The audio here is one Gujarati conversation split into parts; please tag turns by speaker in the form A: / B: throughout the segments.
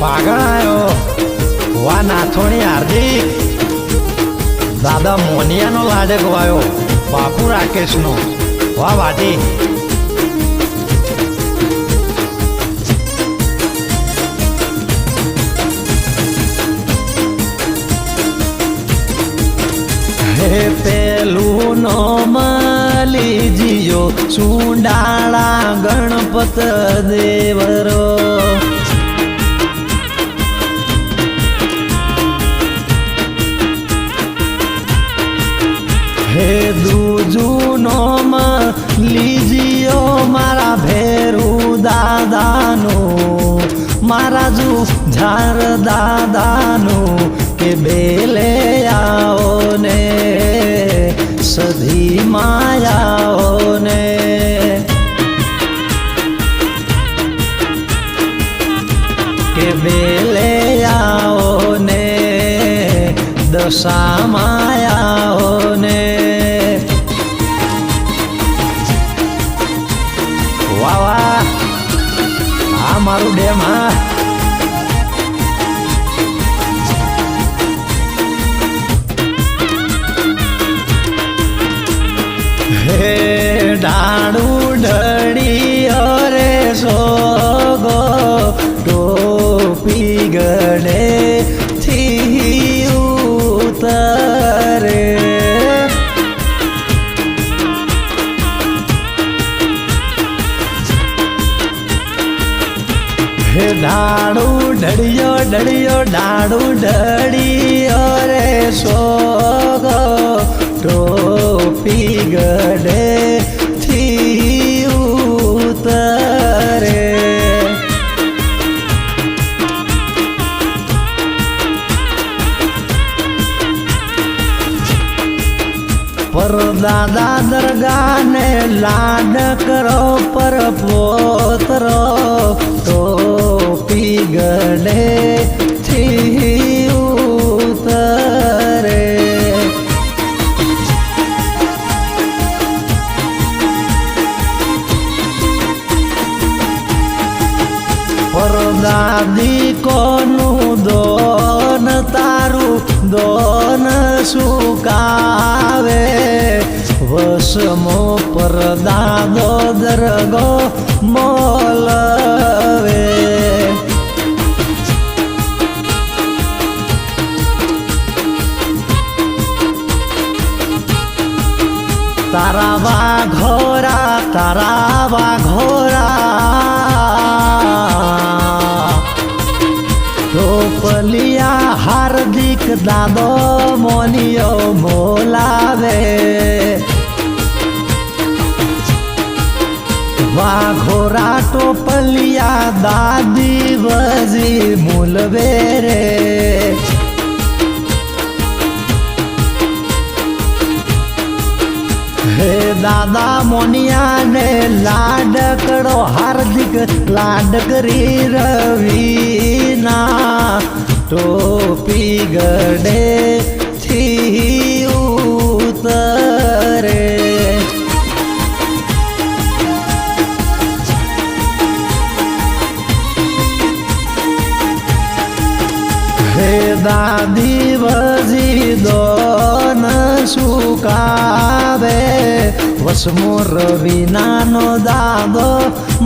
A: પાગળ આવ્યો વા નાથોણી હાર્દિક દાદા મોનિયાનો લાડકો આવ્યો બાપુ રાકેશનો વાહ વાટી ચુંડાળા ગણપત દેવરો. હે દુજુનો લીજીઓ, મારા ભેરુ દાદાનો, મારા જુ ઝાર દાદાનો, કે બેલે માયાઓ વાહ આ મારું ડેમ હા. હે ડાણું ઢળી અરે સોગો ટોપી ગળે દાદા દરગાને લાડ કરો પર પોતરો. તો પીગડે થી ઉતરે. પરદાદી કોનું દોન સુકાવે. વસમો પરદાદો દરગો મોલવે. તારા વાઘોરા તારા વાઘોરા દાદો મોનિયો બોલાવે વાઘોરા ટોપલિયા દાદી વજી મૂલવે રે હે દાદા મોનિયાને લાડકડો હાર્દિક લાડ કરી રવિના ટોપી ગડે થી ઉતરે હે દાદી વજી દોન સુકાવે વસમો રવિનાનો દાદો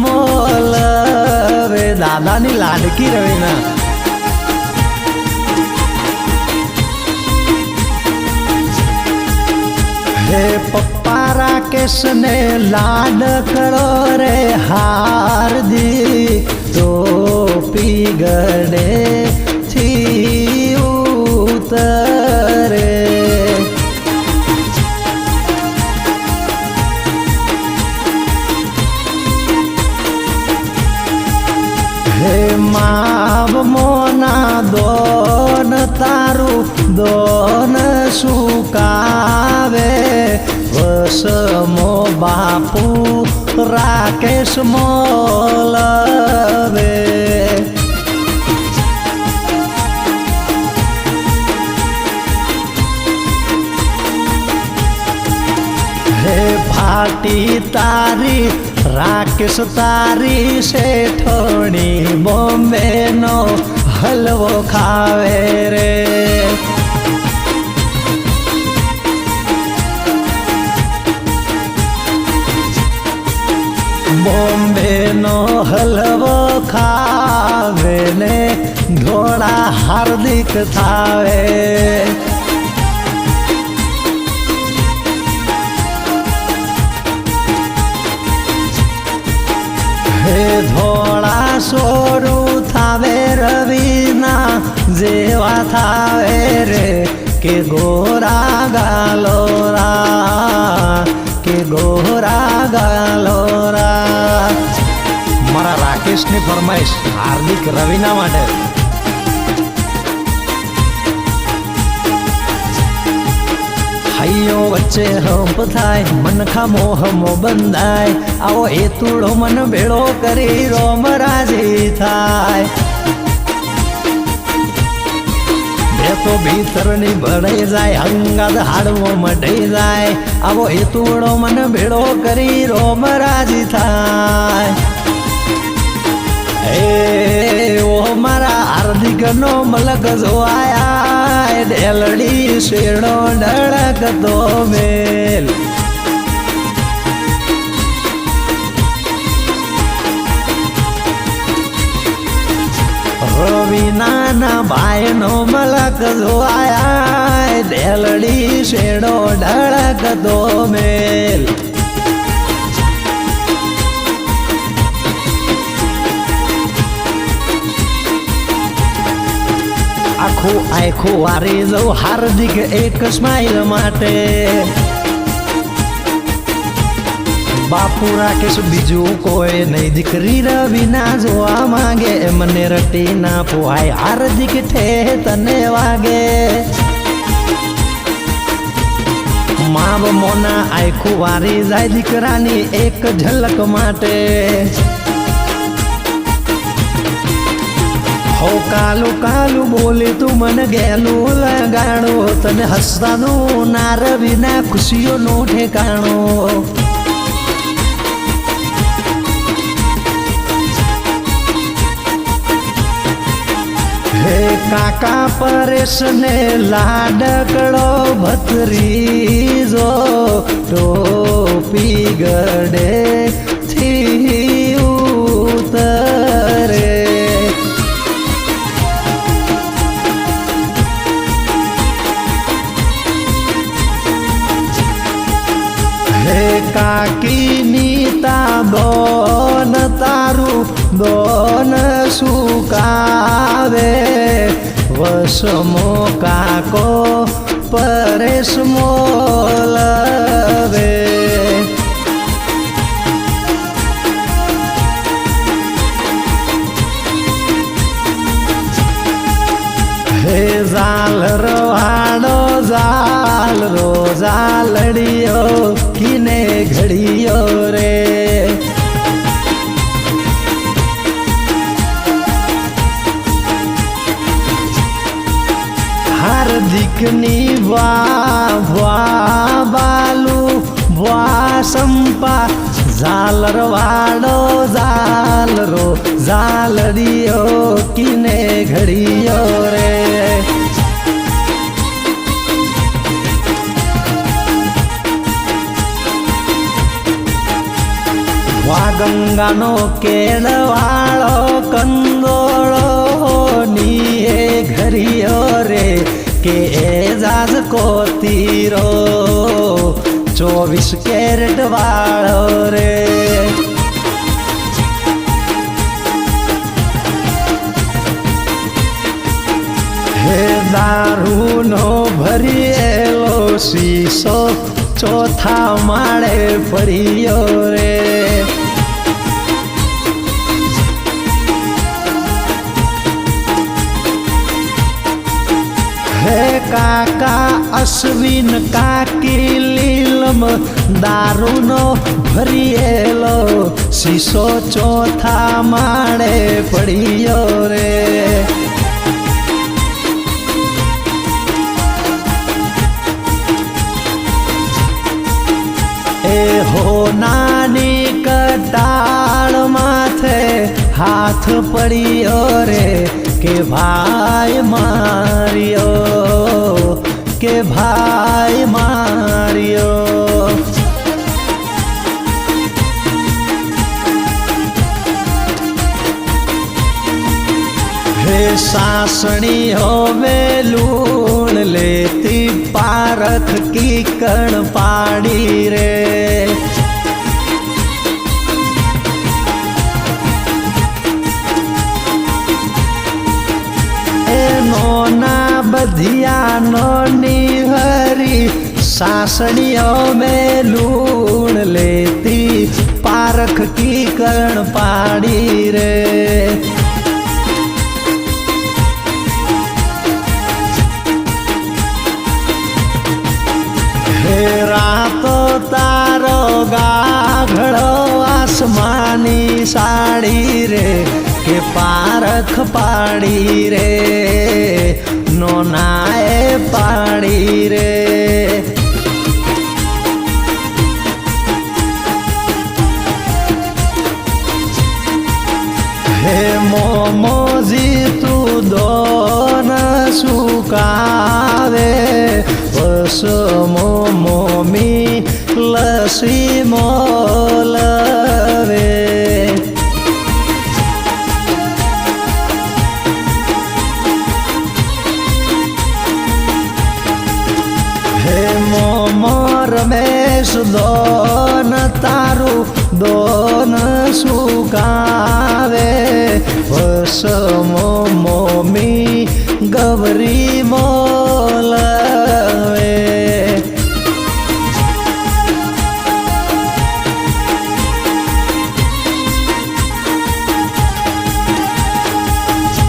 A: મોલવે દાદાની લાડકી રવિના હે પપ્પા રાકેશને લાડ કરો રે હાર્દિક ટોપી ગડે થી ઉતરે. હે માવ મોના દોન તારું, દોન સુકાવે હર્ષ મો બાપુ રાકેશ મોલવે. હે ફાટી તારી, રાકેશ તારી શેઠણી બોમ્બે નો હલવો ખાવે રે. હાર્દિક થાવે હે ધોળા સોરું થાવે રવિના જેવા થાવે રે કે ગોરા ગાલોરા કે ગોરા ગાલોરા મારા રાકેશની ફરમાઈશ, હાર્દિક રવિના માટે. હૈયો વચ્ચે હંપ થાય, મન ખામો હમો બંધાય. આવો એ તુડો મન ભેળો કરી રોમ રાજી થાય. તો ભીતરની ભળાઈ જાય, અંગાદ હાડવો મઢી જાય. આવો એ તુડો મન ભેળો કરી રોમ રાજી થાય. એ ઓ મારા હાર્દિક નો મલક જોવાયા ડેલડી શેડો ડળક તો મેલ. રવિનાના ભાઈનો મલક જોવાયા ડેલડી શેડો ડળક તો મેલ. આખું આખું વારી જવું હાર્દિક એક સ્માઈલ માટે. બાપુ રાકેશ બીજું કોઈ નહીં. દીકરી રવિના જોવા માંગે મને રટી ના પોહાય. હાર્દિક ઠે તને વાગે. માવ મોના આખું વારી જાય દીકરાની એક ઝલક માટે. હો કાલુ કાલુ બોલે તું મને ગેલું, લગાડો. તને હસવાનો નાર વિના ખુશીઓ નો ઠેકાણો. હે કાકા પરેશ ને લાડકડો ભત્રીજો, ટોપી ગડે. વસમો કાકો પરેશ મોલવે હે ઝાલ રવાડો ઝાલ રો ઝાલડીયો હાર્દિકની વા વા બાલુ વા સંપા, ઝાલર વાડો ઝાલરો ઝાલડીયો કિને ઘડીયો રે. ગંગાનો કેળવાળો કંદોળો નીએ ઘરિયો રે. કે એજાજ જાજ કોતીરો, ચોવીસ કેરેટ વાળો રે. હે દારૂનો ભરીએલો શીશો ચોથા માળે પડ્યો રે. હે કાકા અશ્વિન કાકી લીલમ, દારૂનો ભરીએલો. શીશો ચોથા માળે પડ્યો રે. એ હો નાની કટાળ માથે હાથ પડ્યો રે. કે ભાઈ માર્યો, કે ભાઈ માર્યો. હે સાસણી હવે લૂણ લેતી પારખ કીકણ પાડી રે? બધિયા નો નિહરી સાસણીઓ મેં લૂણ લેતી પારખ કીકણ પાડી રે રાતો તારો ગાઘડો આસમાની સાડી રે કે પારખ પાડી રે નો નાય પાડી રે. હે મોમોજી તું દોન સુકાવે બસ મોમી લસી રમેશ દોન તારું, દોન સુકાવે બસ મોમી ગવરી મોલવે.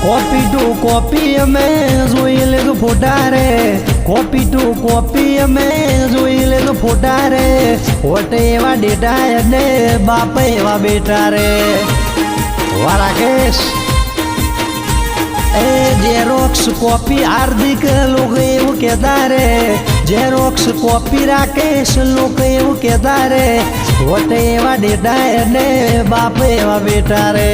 A: કોપી ટુ કોપી અમે જોઈ લીધું ફોટા રે. કોપી ટુ કોપી અમે જોઈ લેતો ફોટા રે. હોટે એવા ડેટા અને બાપ એવા બેટા રે. વારા કેશ. એ જેરોક્સ કોપી હાર્દિક લોકો એવું કહેતા રે. જેરોક્સ કોપી રાકેશ લોકો એવું કહેતા રે. હોટે એવા ડેટા અને બાપ એવા બેટા રે.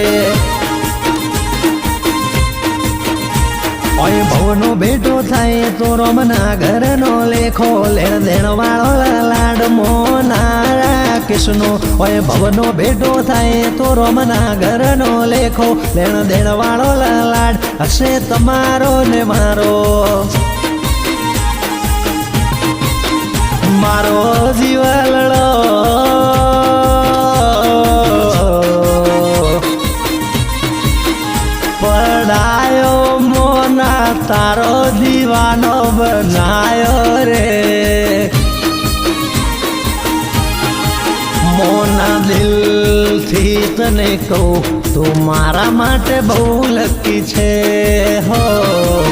A: ઓય ભવનો બેટો થાય તો રમના ઘરનો લેખો લેણ દેણ વાળો લાડ મોનારા કૃષ્ણો. ઓય ભવનો બેટો થાય તો રમના ઘરનો લેખો લેણ દેણ વાળો લાડ હશે તમારો ને મારો. મારો જીવલડો કહું તું મારા માટે બહુ લકી છે, હો.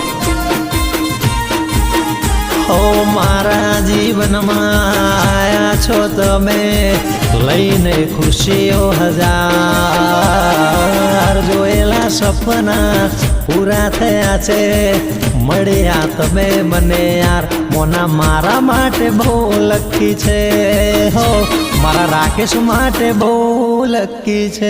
A: હો, મારા જીવનમાં આયા છો તમે, લઈને ખુશીઓ હજાર. જોયેલા સપના પૂરા થયા છે, મળ્યા તમે મને યાર. મોના મારા માટે બહુ લકી છે, હો. મારા રાકેશ માટે બહુ લકી છે.